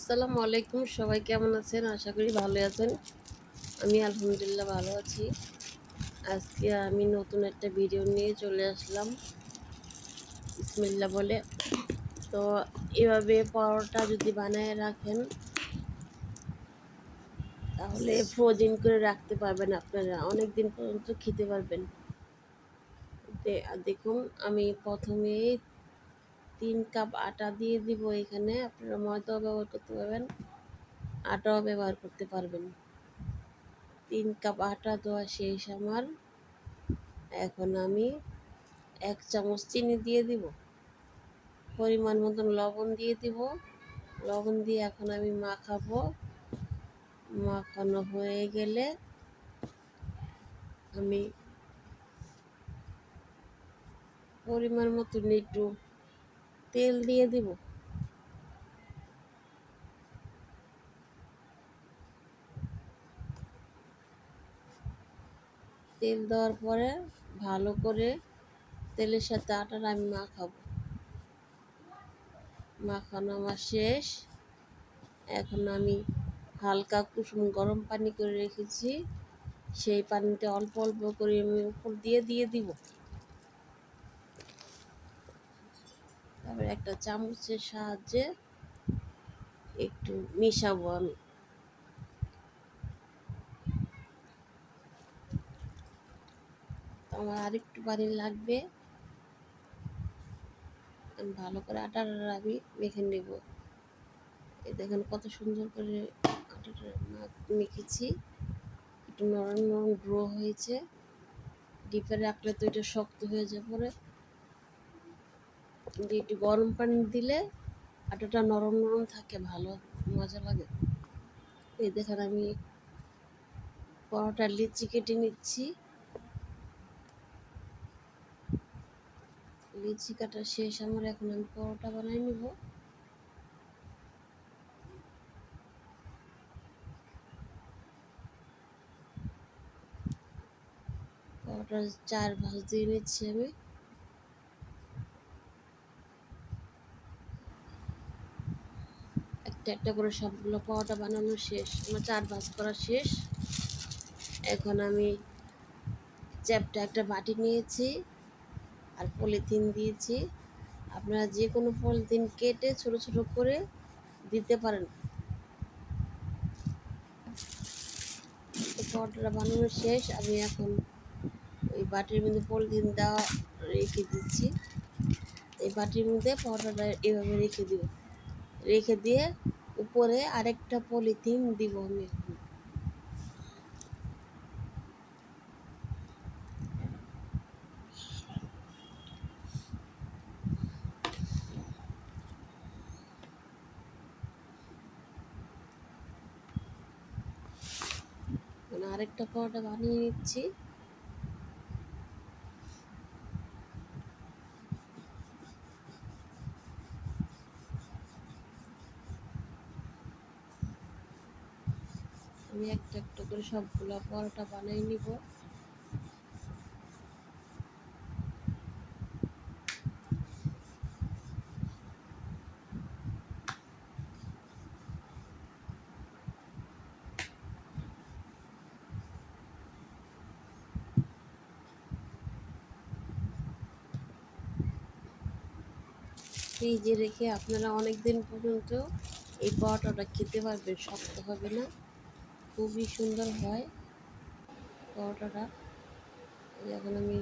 আসসালামু আলাইকুম, সবাই কেমন আছেন? আশা করি ভালো আছেন। আমি আলহামদুলিল্লাহ ভালো আছি। আজকে আমি নতুন একটা ভিডিও নিয়ে চলে আসলাম। ইসমিল্লা বলে। তো এভাবে পরোটা যদি বানায় রাখেন, তাহলে ফ্রোজেন করে রাখতে পারবেন আপনারা। অনেক দিন পর্যন্ত খেতে পারবেন। দেখুন, আমি প্রথমে তিন কাপ আটা দিয়ে দিব এখানে। আপনারা ময়দাও ব্যবহার করতে পারবেন, আটাও ব্যবহার করতে পারবেন। তিন কাপ আটা দেওয়া শেষ আমার। এখন আমি এক চামচ চিনি দিয়ে দিব। পরিমাণ মতন লবণ দিয়ে দিব। লবণ দিয়ে এখন আমি মাখাবো। মাখানো হয়ে গেলে আমি পরিমাণ মতন একটু তেল দিয়ে দিব। তেল দেওয়ার পরে ভালো করে তেলের সাথে আটার আমি মাখাবো। মাখানো আমার শেষ। এখন আমি হালকা কুসুম গরম পানি করে রেখেছি। সেই পানিতে অল্প অল্প করে আমি উপর দিয়ে দিয়ে দিব। তারপরে একটা চামচের সাহায্যে একটু মিশাবো আমি। আমার আরেকটু পানি লাগবে। ভালো করে আটার আমি মেখে নেব। এই দেখেন কত সুন্দর করে আটাটা মেখেছি। একটু নরম নরম গ্রো হয়েছে। ডিপে রাখলে তো এটা শক্ত হয়ে যাবে পরে। কিন্তু একটু গরম পানি দিলে আটাটা নরম নরম থাকে, ভালো, মজা লাগে। এই দেখেন আমি পরোটা লিচি কেটে নিচ্ছি। লিচি কাটা শেষ, আমার এখন আমি পরোটা বানাই নিব। পরোটা চার ভাঁজ দিয়ে নিচ্ছি আমি। একটা একটা করে সবগুলো পরোটা বানানো শেষ, আমার চার ভাঁজ করা শেষ। এখন আমি চ্যাপটা একটা বাটি নিয়েছি আর পলিথিন দিয়েছি। আপনারা যে কোনো পলিথিন কেটে ছোট ছোট করে দিতে পারেন। পরোটাটা বানানো শেষ, আমি এখন ওই বাটির মধ্যে পলিথিন দেওয়া রেখে দিচ্ছি। এই বাটির মধ্যে পরোটাটা এভাবে রেখে দিব। রেখে দিয়ে উপরে আরেকটা পলিথিন দিব আমি। আরেকটা পরোটা বানিয়ে নিচ্ছি। আমি একটা একটা করে সবগুলো পরোটা বানিয়ে নিব। ফ্রিজে রেখে আপনারা অনেক দিন পর্যন্ত এই পরোটাটা খেতে পারবেন, শক্ত হবে না। খুবই সুন্দর হয় পরোটাটা। এখন আমি